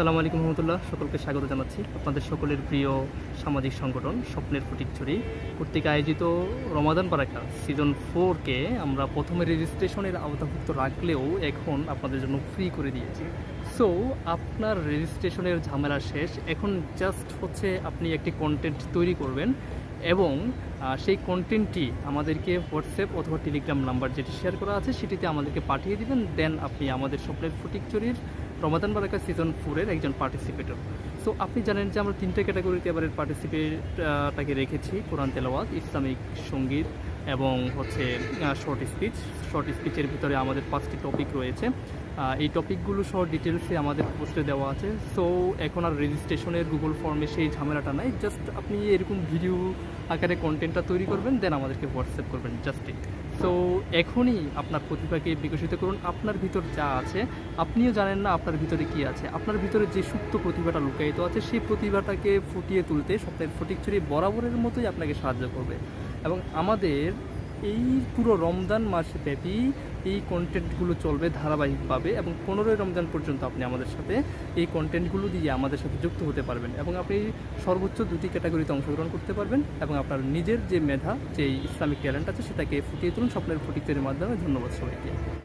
আসসালামু আলাইকুম রহমতুল্লাহ। সকলকে স্বাগত জানাচ্ছি। আপনাদের সকলের প্রিয় সামাজিক সংগঠন স্বপ্নের ফটিকছড়ি কর্তৃক আয়োজিত রমাদান বারাকা সিজন ফোরকে আমরা প্রথমে রেজিস্ট্রেশনের আওতাভুক্ত রাখলেও এখন আপনাদের জন্য ফ্রি করে দিয়েছি। সো আপনার রেজিস্ট্রেশনের ঝামেলা শেষ। এখন জাস্ট হচ্ছে আপনি একটি কন্টেন্ট তৈরি করবেন এবং সেই কন্টেন্টটি আমাদেরকে হোয়াটসঅ্যাপ অথবা টেলিগ্রাম নাম্বার যেটি শেয়ার করা আছে, সেটিতে আমাদেরকে পাঠিয়ে দিবেন। দেন আপনি আমাদের স্বপ্নের ফটিকচুরির রমাদান বারাকা সিজন ফোরের একজন পার্টিসিপেটর সো আপনি জানেন যে আমরা তিনটে ক্যাটাগরিতে এবারে পার্টিসিপেটটাকে রেখেছি, কোরআন তেলাওয়াত, ইসলামিক সংগীত এবং হচ্ছে শর্ট স্পিচ শর্ট স্পিচের ভিতরে আমাদের পাঁচটি টপিক রয়েছে। এই টপিকগুলো সহ ডিটেলসে আমাদের পোস্টে দেওয়া আছে। সো এখন আর রেজিস্ট্রেশনের গুগল ফর্মে সেই ঝামেলাটা নাই। জাস্ট আপনি এরকম ভিডিও আকারে কন্টেন্টটা তৈরি করবেন দেন আমাদেরকে হোয়াটসঅ্যাপ করবেন জাস্ট সো এখনই আপনার প্রতিভাকে বিকশিত করুন। আপনার ভিতর যা আছে, আপনিও জানেন না আপনার ভিতরে কি আছে। আপনার ভিতরে যে সুপ্ত প্রতিভাটা লুকায়িত আছে, সেই প্রতিভাটাকে ফুটিয়ে তুলতে স্বপ্নের ফটিকচুরি বরাবরের মতোই আপনাকে সাহায্য করবে। এবং আমাদের এই পুরো রমজান মাস ব্যাপী এই কন্টেন্টগুলো চলবে ধারাবাহিকভাবে এবং পনেরোই রমজান পর্যন্ত আপনি আমাদের সাথে এই কন্টেন্টগুলো দিয়ে আমাদের সাথে যুক্ত হতে পারবেন এবং আপনি সর্বোচ্চ দুটি ক্যাটাগরিতে অংশগ্রহণ করতে পারবেন এবং আপনার নিজের যে মেধা যে ইসলামিক ট্যালেন্ট আছে সেটাকে ফুটিয়ে তুলুন, স্বপ্নের ফুটিকের মাধ্যমে। ধন্যবাদ সবাইকে।